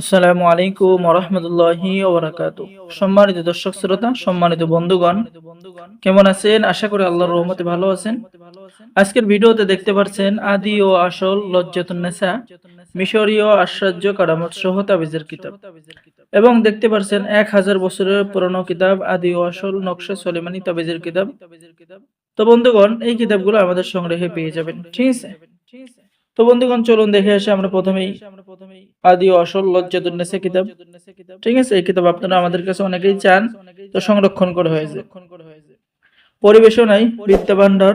আসসালামু আলাইকুম রহমতুল্লাহি ওবরাকাত সম্মানিত দর্শক শ্রোতা, সম্মানিত বন্ধুগণ, কেমন আছেন? আশা করি আল্লাহর রহমতে ভালো আছেন। আজকের ভিডিওতে দেখতে পাচ্ছেন আদি ও আসল লজ্জাতুন্নেসা মিশরীয় আশ্চর্য কারামত সহ তাবিজের কিতাব। এবং দেখতে পাচ্ছেন এক হাজার বছরের পুরনো কিতাব, আদি ও আসল নকশা সলিমানি তাবিজের কিতাব। তো বন্ধুগণ, এই কিতাবগুলো আমাদের সংগ্রহে পেয়ে যাবেন। ঠিক আছে? তো বন্ধুগণ, চলুন দেখে আসি আমরা প্রথমেই। আদি ও আসল লজ্জাতুন্নেসা কিতাব। ঠিক আছে, এই কিতাব আপনারা আমাদের কাছে অনেকেই চান, তো সংরক্ষণ করা হয়েছে। পরিবেশনায় বিদ্যা ভান্ডার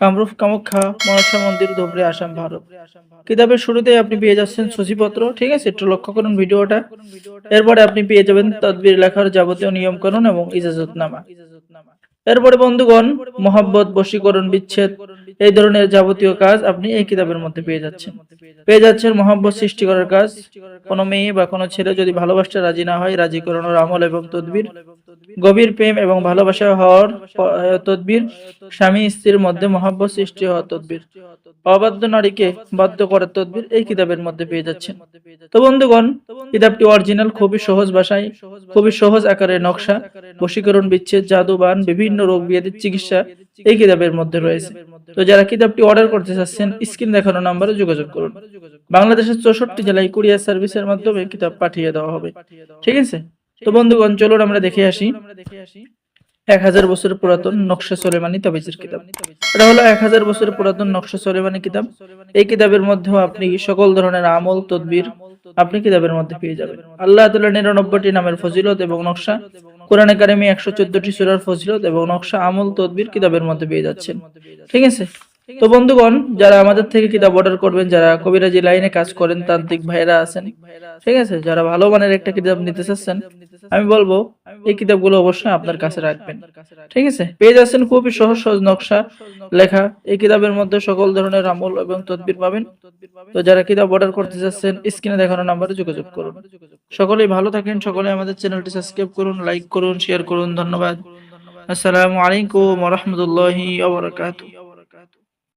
কামরূপ কামাখ্যা, মনসা মন্দির, ধুবড়ি আসাম, ভারত। কিতাবের শুরুতে আপনি পেয়ে যাচ্ছেন সূচিপত্র। ঠিক আছে, একটু লক্ষ্য করুন ভিডিওটা। এরপরে আপনি পেয়ে যাবেন তদবির লেখার যাবতীয় নিয়মকানুন এবং ইজাজতনামা ইজাজতনামা। এরপরে বন্ধুগণ, মোহাব্বত, বশীকরণ, বিচ্ছেদ এই ধরনের যাবতীয় কাজ আপনি এই কিতাবের মধ্যে পেয়ে যাচ্ছেন। পেয়ে যাচ্ছেন মহাব্বত সৃষ্টি করার কাজ। কোনো মেয়ে বা কোনো ছেলে যদি ভালোবাসতে রাজি না হয়, রাজি করানোর আমল এবং তদবির, গভীর প্রেম এবং ভালোবাসা হওয়ার তদবির, স্বামী স্ত্রীর মধ্যে মহাব্বত সৃষ্টি হওয়া তদবির, অবাধ্য নারীকে বাধ্য করার তদবির এই কিতাবের মধ্যে পেয়ে যাচ্ছেন। তো বন্ধুগণ কিতাবটি অরিজিনাল খুবই সহজ ভাষায় খুবই সহজ আকারের নকশা বশীকরণ বিচ্ছেদ জাদুবান বিভিন্ন রোগ ব্যাধির চিকিৎসা এই কিতাবের মধ্যে রয়েছে। তো যারা কিতাবটি অর্ডার করতে চাচ্ছেন স্ক্রিন দেখানো নাম্বারে যোগাযোগ করুন। বাংলাদেশের চৌষট্টি জেলায় কুরিয়ার সার্ভিসের মাধ্যমে কিতাব পাঠিয়ে দেওয়া হবে। ঠিক আছে? তো বন্ধুগণ চলুন আমরা দেখে আসি। এক হাজার বছর পুরাতন নকশা সোলেমানি তাবিজের কিতাব। এটা হলো এক হাজার বছর পুরাতন নকশা সোলেমানি কিতাব। এই কিতাবের মধ্যেও আপনি সকল ধরনের আমল, তদবির আপনি কিতাবের মধ্যে পেয়ে যাবেন। আল্লাহ তালা নিরানব্বইটি নামের ফজিলত এবং নকশা, কোরআনে কারিমি একশো চোদ্দটি সুরার ফজিলত এবং নকশা, আমল, তদবির কিতাবের মধ্যে পেয়ে যাচ্ছেন। ঠিক আছে? তো বন্ধুগণ, যারা আমাদের থেকে কিতাব অর্ডার করবেন, যারা কবিরাজি লাইনে কাজ করেন, তান্ত্রিক ভাইরা আছেন, ঠিক আছে? যারা ভালো মানের একটা কিতাব নিতে চাচ্ছেন, আমি বলব, এই কিতাবগুলো অবশ্যই আপনার কাছে রাখবেন, ঠিক আছে? পেয়ে যাচ্ছেন খুবই সহজ সহজ নকশা, লেখা। এই কিতাবের মধ্যে সকল ধরনের আমল এবং তদবির পাবেন। তো যারা কিতাব অর্ডার করতে চাচ্ছেন, স্ক্রিনে দেখানো নাম্বারে যোগাযোগ করুন। সকলেই ভালো থাকেন, সকলে আমাদের চ্যানেলটি সাবস্ক্রাইব করুন, লাইক করুন শেয়ার করুন। ধন্যবাদ। আসসালামু আলাইকুম রহমতুল্লাহি